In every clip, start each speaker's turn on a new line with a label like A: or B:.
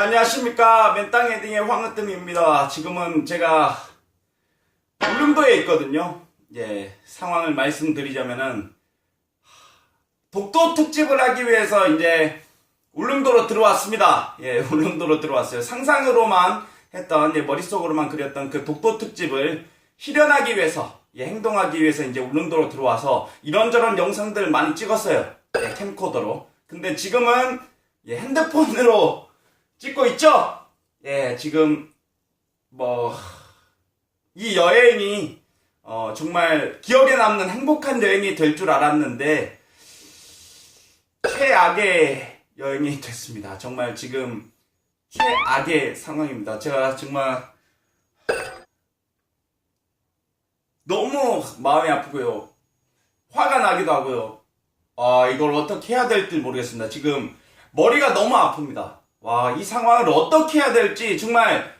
A: 네, 안녕하십니까. 맨땅 헤딩의 황으뜸입니다. 지금은 제가 울릉도에 있거든요. 예, 상황을 말씀드리자면은, 독도 특집을 하기 위해서 이제 울릉도로 들어왔습니다. 예, 울릉도로 들어왔어요. 상상으로만 했던, 예, 머릿속으로만 그렸던 그 독도 특집을 실현하기 위해서, 예, 행동하기 위해서 이제 울릉도로 들어와서 이런저런 영상들 많이 찍었어요. 예, 캠코더로. 근데 지금은, 예, 핸드폰으로 찍고 있죠? 예, 지금, 뭐, 이 여행이, 어, 정말 기억에 남는 행복한 여행이 될 줄 알았는데, 최악의 여행이 됐습니다. 정말 지금, 최악의 상황입니다. 제가 정말, 너무 마음이 아프고요. 화가 나기도 하고요. 아, 이걸 어떻게 해야 될지 모르겠습니다. 지금, 머리가 너무 아픕니다. 와, 이 상황을 어떻게 해야 될지 정말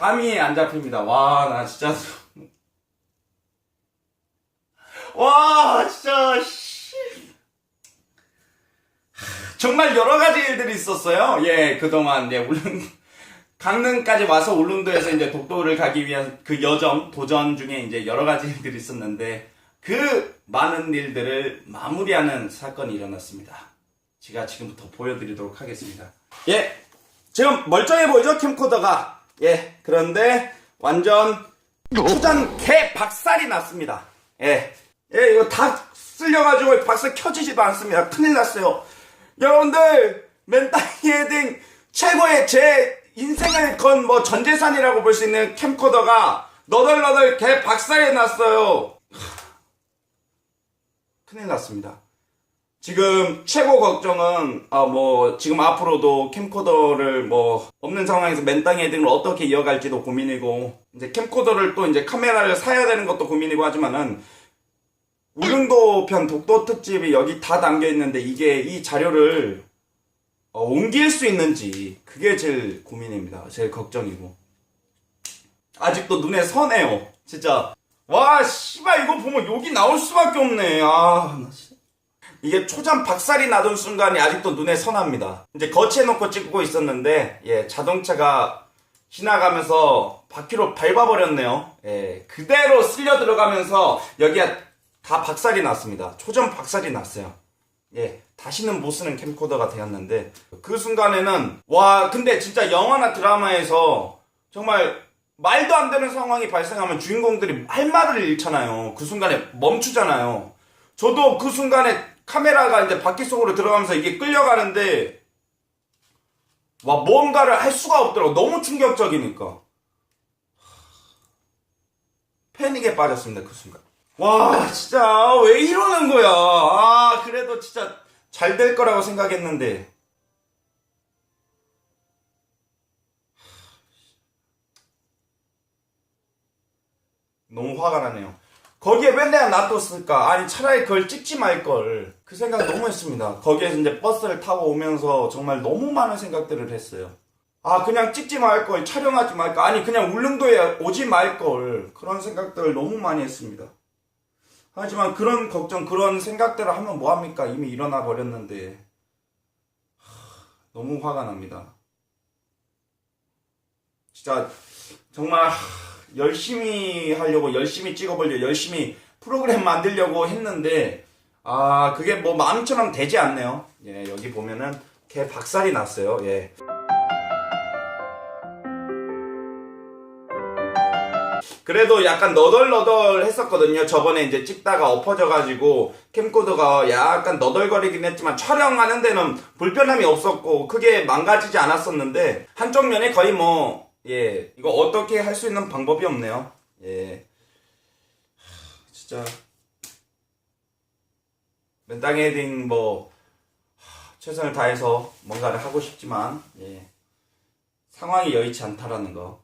A: 감이 안 잡힙니다. 와, 나 진짜. 와, 진짜, 씨. 정말 여러 가지 일들이 있었어요. 예, 그동안, 예, 울릉, 강릉까지 와서 울릉도에서 이제 독도를 가기 위한 그 여정, 도전 중에 이제 여러 가지 일들이 있었는데, 그 많은 일들을 마무리하는 사건이 일어났습니다. 제가 지금부터 보여드리도록 하겠습니다. 예, 지금 멀쩡해 보이죠 캠코더가. 예, 그런데 완전 초장 개 박살이 났습니다. 예, 예, 이거 다 쓸려가지고 박살 켜지지도 않습니다. 큰일 났어요. 여러분들 맨땅이 헤딩 최고의 제 인생을 건 뭐 전재산이라고 볼 수 있는 캠코더가 너덜너덜 개 박살이 났어요. 큰일 났습니다. 지금 최고 걱정은 아 뭐 지금 앞으로도 캠코더를 뭐 없는 상황에서 맨땅 헤딩을 어떻게 이어갈지도 고민이고 이제 캠코더를 또 이제 카메라를 사야 되는 것도 고민이고 하지만은 울릉도 편 독도 특집이 여기 다 담겨 있는데 이게 이 자료를 어, 옮길 수 있는지 그게 제일 고민입니다. 제일 걱정이고 아직도 눈에 선해요. 진짜 와 씨발 이거 보면 욕이 나올 수밖에 없네. 아나 진짜. 이게 초장 박살이 나던 순간이 아직도 눈에 선합니다. 이제 거치해놓고 찍고 있었는데, 예, 자동차가 지나가면서 바퀴로 밟아버렸네요. 예, 그대로 쓸려 들어가면서 여기가 다 박살이 났습니다. 초전 박살이 났어요. 예, 다시는 못 쓰는 캠코더가 되었는데, 그 순간에는, 와, 근데 진짜 영화나 드라마에서 정말 말도 안 되는 상황이 발생하면 주인공들이 할 말을 잃잖아요. 그 순간에 멈추잖아요. 저도 그 순간에 카메라가 이제 바퀴 속으로 들어가면서 이게 끌려가는데 와 뭔가를 할 수가 없더라고. 너무 충격적이니까. 패닉에 빠졌습니다 그 순간. 와 진짜 왜 이러는 거야? 아 그래도 진짜 잘 될 거라고 생각했는데. 너무 화가 나네요 거기에 왜 내가 놔뒀을까? 아니 차라리 그걸 찍지 말걸. 그 생각 너무 했습니다. 거기에서 이제 버스를 타고 오면서 정말 너무 많은 생각들을 했어요. 아 그냥 찍지 말걸, 촬영하지 말걸, 아니 그냥 울릉도에 오지 말걸. 그런 생각들을 너무 많이 했습니다. 하지만 그런 걱정, 그런 생각들을 하면 뭐합니까? 이미 일어나 버렸는데. 하, 너무 화가 납니다. 진짜 정말 하, 열심히 하려고 열심히 찍어보려고 열심히 프로그램 만들려고 했는데 아 그게 뭐 마음처럼 되지 않네요. 예 여기 보면은 개 박살이 났어요. 예. 그래도 약간 너덜너덜 했었거든요. 저번에 이제 찍다가 엎어져가지고 캠코더가 약간 너덜거리긴 했지만 촬영하는 데는 불편함이 없었고 크게 망가지지 않았었는데 한쪽 면에 거의 뭐 예, 이거 어떻게 할 수 있는 방법이 없네요. 예. 하, 진짜. 맨땅 헤딩 뭐, 하, 최선을 다해서 뭔가를 하고 싶지만, 예. 상황이 여의치 않다라는 거.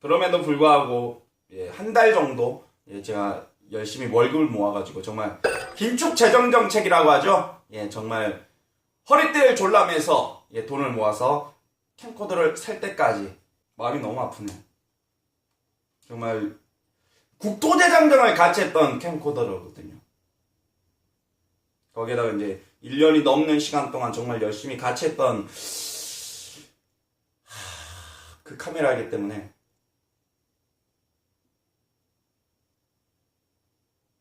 A: 그럼에도 불구하고, 예, 한 달 정도, 예, 제가 열심히 월급을 모아가지고, 정말, 긴축 재정 정책이라고 하죠? 예, 정말, 허리띠를 졸라매서, 예, 돈을 모아서, 캠코더를 살 때까지, 마음이 너무 아프네. 정말 국토대장정을 같이 했던 캠코더거든요. 거기에다가 이제 1년이 넘는 시간 동안 정말 열심히 같이 했던 그 카메라이기 때문에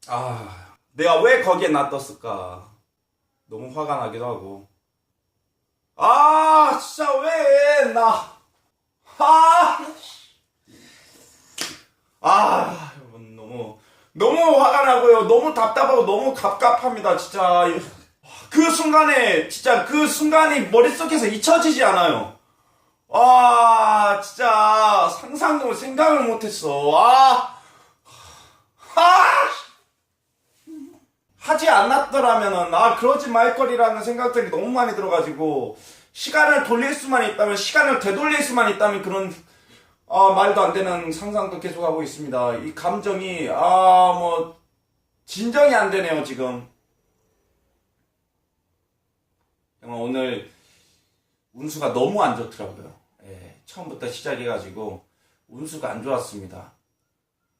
A: 아 내가 왜 거기에 놔뒀을까 너무 화가 나기도 하고 아 진짜 왜 나 아, 아, 여러분 너무 너무 화가 나고요. 너무 답답하고 너무 갑갑합니다. 진짜 그 순간에 진짜 그 순간이 머릿속에서 잊혀지지 않아요. 아, 진짜 상상도 생각을 못했어. 아, 아, 하지 않았더라면은 아 그러지 말 거리라는 생각들이 너무 많이 들어가지고 시간을 돌릴 수만 있다면 시간을 되돌릴 수만 있다면 그런 아 말도 안 되는 상상도 계속 하고 있습니다. 이 감정이 아 뭐 진정이 안 되네요 지금. 정말 오늘 운수가 너무 안 좋더라고요. 예, 처음부터 시작해가지고 운수가 안 좋았습니다.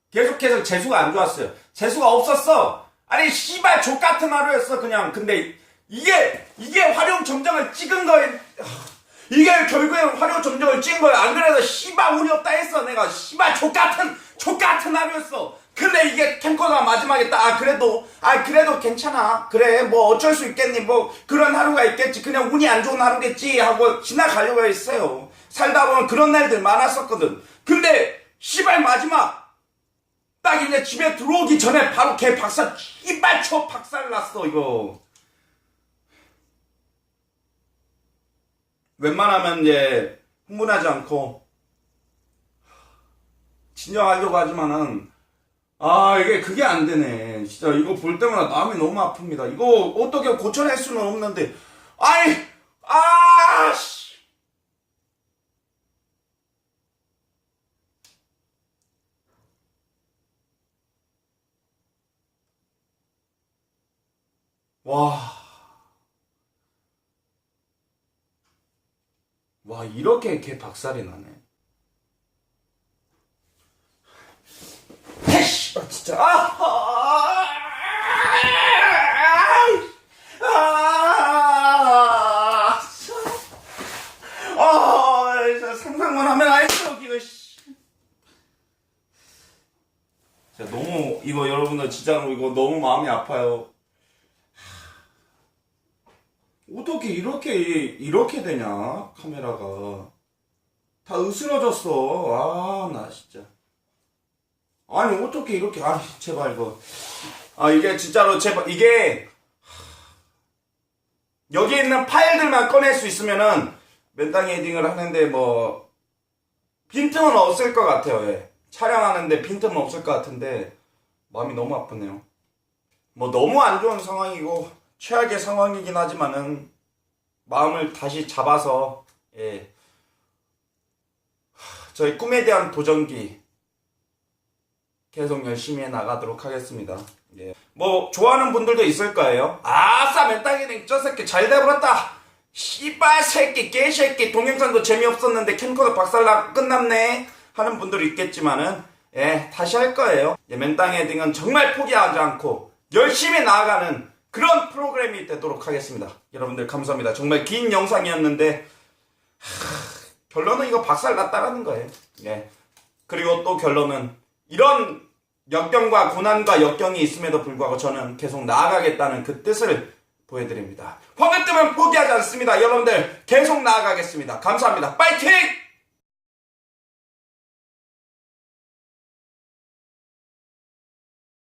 A: 계속해서 재수가 안 좋았어요. 재수가 없었어. 아니 씨발 족 같은 하루였어 그냥. 근데 이게 이게 활용 점정을 찍은 거에 이게 결국에 활용 점정을 찍은 거야. 안 그래도 씨발 운이 없다 했어 내가. 씨발 족 같은 족 같은 하루였어. 근데 이게 캠코더가 마지막에 딱 아, 그래도 아 그래도 괜찮아. 그래 뭐 어쩔 수 있겠니? 뭐 그런 하루가 있겠지. 그냥 운이 안 좋은 하루겠지 하고 지나가려고 했어요. 살다 보면 그런 날들 많았었거든. 근데 씨발 마지막 딱 이제 집에 들어오기 전에 바로 걔 박살 이빨 쳐 박살 났어 이거 웬만하면 이제 흥분하지 않고 진정하려고 하지만은 아 이게 그게 안 되네. 진짜 이거 볼 때마다 마음이 너무 아픕니다. 이거 어떻게 고쳐낼 수는 없는데. 아이 아씨. 와. 와, 이렇게 걔 박살이 나네. 헤씨! 아, 진짜. 아! 아! 아! 아! 진짜 너무, 이거 여러분들 진짜로 이거 너무 마음이 아파요. 어떻게 이렇게 이렇게 되냐 카메라가. 다 으스러졌어. 아 나 진짜. 아니 어떻게 이렇게 아니 제발 이거. 아 이게 진짜로 제발 이게 여기 있는 파일들만 꺼낼 수 있으면은 맨땅 헤딩을 하는데 뭐 빈틈은 없을 것 같아요 예. 촬영하는데 빈틈은 없을 것 같은데 마음이 너무 아프네요. 뭐 너무 안 좋은 상황이고 최악의 상황이긴 하지만은 마음을 다시 잡아서 예 하, 저희 꿈에 대한 도전기 계속 열심히 해 나가도록 하겠습니다. 예. 뭐 좋아하는 분들도 있을 거예요. 아싸 맨땅이네 저 새끼 잘 돼버렸다. 씨발 새끼 개새끼 동영상도 재미없었는데 캠코더 박살나 끝났네 하는 분들이 있겠지만은 예 다시 할 거예요. 예, 맨땅 헤딩은 정말 포기하지 않고 열심히 나아가는 그런 프로그램이 되도록 하겠습니다. 여러분들 감사합니다. 정말 긴 영상이었는데 하, 결론은 이거 박살 났다라는 거예요. 예. 그리고 또 결론은 이런 역경과 고난과 역경이 있음에도 불구하고 저는 계속 나아가겠다는 그 뜻을 보여드립니다. 화면 뜨면 포기하지 않습니다. 여러분들 계속 나아가겠습니다. 감사합니다. 파이팅!